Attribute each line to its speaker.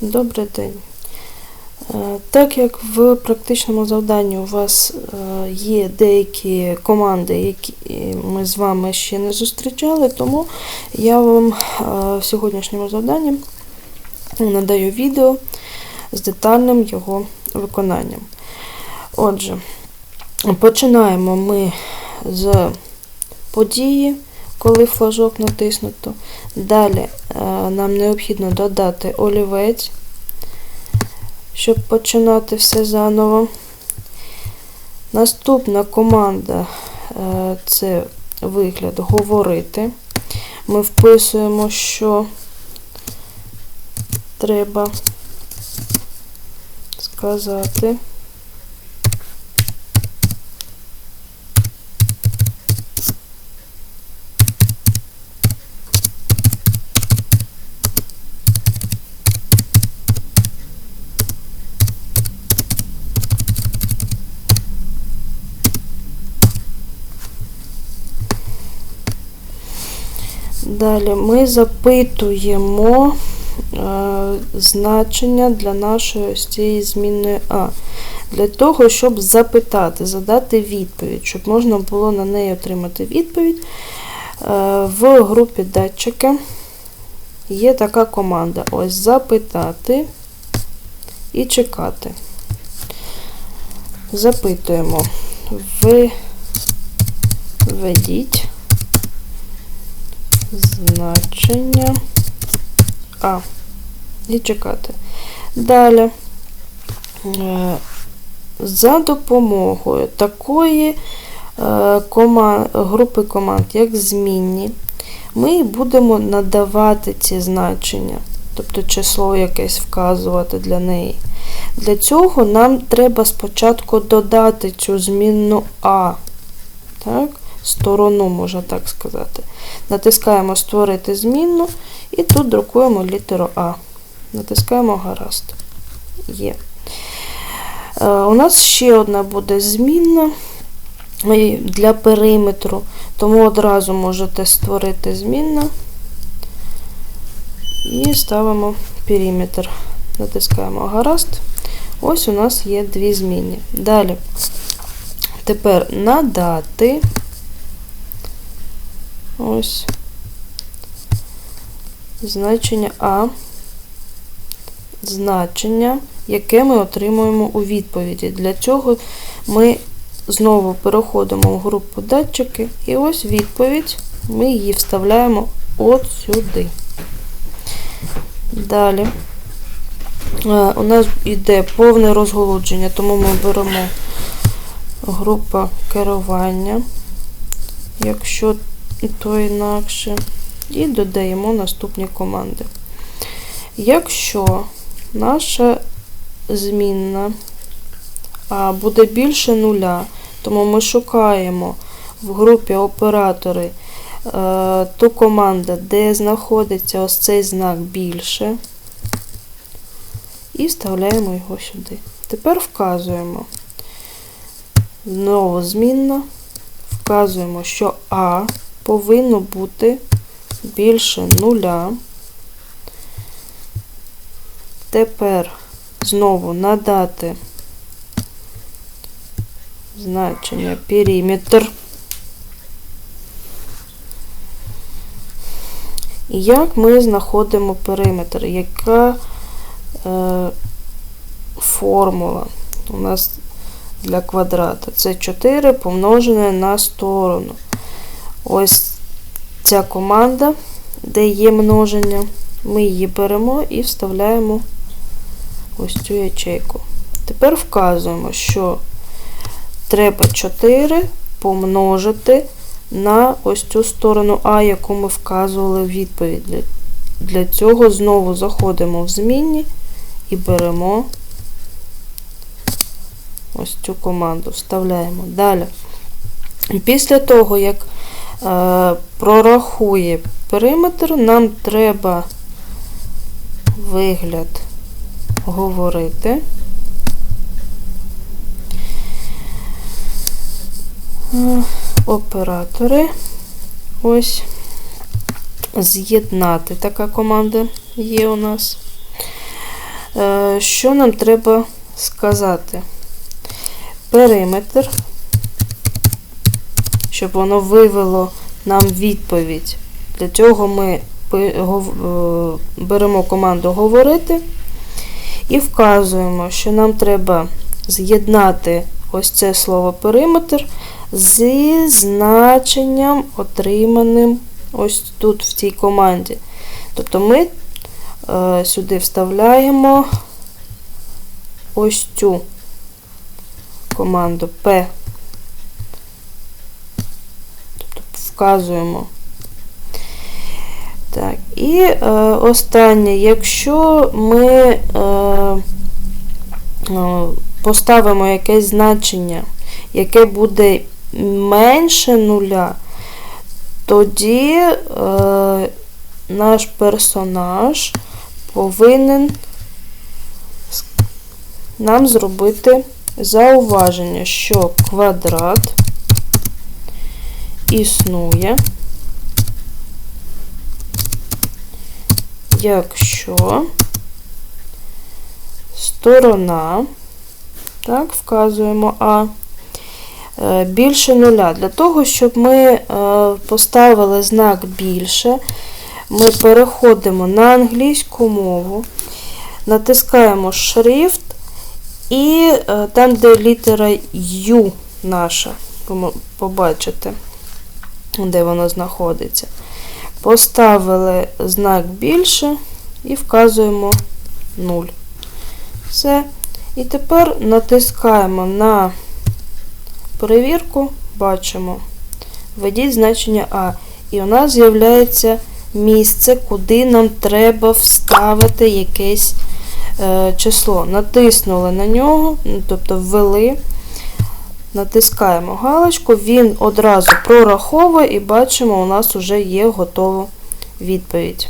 Speaker 1: Добрий день. Е, Так як в практичному завданні у вас е, є деякі команди, які ми з вами ще не зустрічали, тому я вам е, в сьогоднішньому завданні надаю відео з детальним його виконанням. Отже, починаємо ми з події, коли флажок натиснуто. Далі е, нам необхідно додати олівець, щоб починати все заново. Наступна команда е, це вигляд говорити. Ми вписуємо, що треба сказати. Далі ми запитуємо е, значення для нашої ось цієї змінної А. Для того, щоб запитати, задати відповідь, щоб можна було на неї отримати відповідь. Е, в групі датчики є така команда: ось запитати і чекати. Запитуємо, введіть значення А. І чекати. Далі. Е, За допомогою такої е, групи команд, як змінні, ми будемо надавати ці значення, тобто число якесь вказувати для неї. Для цього нам треба спочатку додати цю змінну А. Так? Сторону, можна так сказати. Натискаємо Створити змінну і тут друкуємо літеру А. Натискаємо гаразд. Є. Е, у нас ще одна буде змінна для периметру, тому одразу можете створити змінна і ставимо периметр. Натискаємо гаразд. Ось у нас є дві змінні. Далі. Тепер надати. Ось значення А, значення, яке ми отримуємо у відповіді. Для цього ми знову переходимо в групу датчики, і ось відповідь, ми її вставляємо от сюди. Далі е, у нас йде повне розголудження, тому ми беремо група керування. Якщо то інакше. І додаємо наступні команди. Якщо наша змінна буде більше нуля, тому ми шукаємо в групі оператори е, ту команду, де знаходиться ось цей знак більше, і вставляємо його сюди. Тепер вказуємо знову змінна, вказуємо, що А повинно бути більше нуля. Тепер знову надати значення периметр. І як ми знаходимо периметр? Яка е, формула у нас для квадрата? Це 4 помножене на сторону. Ось ця команда, де є множення, ми її беремо і вставляємо ось цю ячейку. Тепер вказуємо, що треба 4 помножити на ось цю сторону А, яку ми вказували в відповіді. Для цього знову заходимо в змінні і беремо ось цю команду, вставляємо. Далі. Після того, як прорахує периметр, нам треба вигляд говорити. Е, Оператори. Ось. З'єднати така команда є у нас. е, що нам треба сказати? Периметр, щоб воно вивело нам відповідь. Для цього ми е, беремо команду говорити і вказуємо, що нам треба з'єднати ось це слово периметр зі значенням, отриманим ось тут в цій команді. Тобто ми е, сюди вставляємо ось цю команду P. Тобто вказуємо. Так, і е, останнє, якщо ми е, е, поставимо якесь значення, яке буде менше нуля, тоді е, наш персонаж повинен нам зробити зауваження, що квадрат існує, якщо сторона, так, вказуємо А, е, більше нуля. Для того, щоб ми е, поставили знак більше, ми переходимо на англійську мову, натискаємо Shift і е, там, де літера U наша, ви побачите, де воно знаходиться. Поставили знак більше і вказуємо 0. Все. І тепер натискаємо на перевірку, бачимо, введіть значення А. І у нас з'являється місце, куди нам треба вставити якесь е, число. Натиснули на нього, тобто ввели, натискаємо галочку, він одразу прораховує і бачимо, у нас вже є готова відповідь.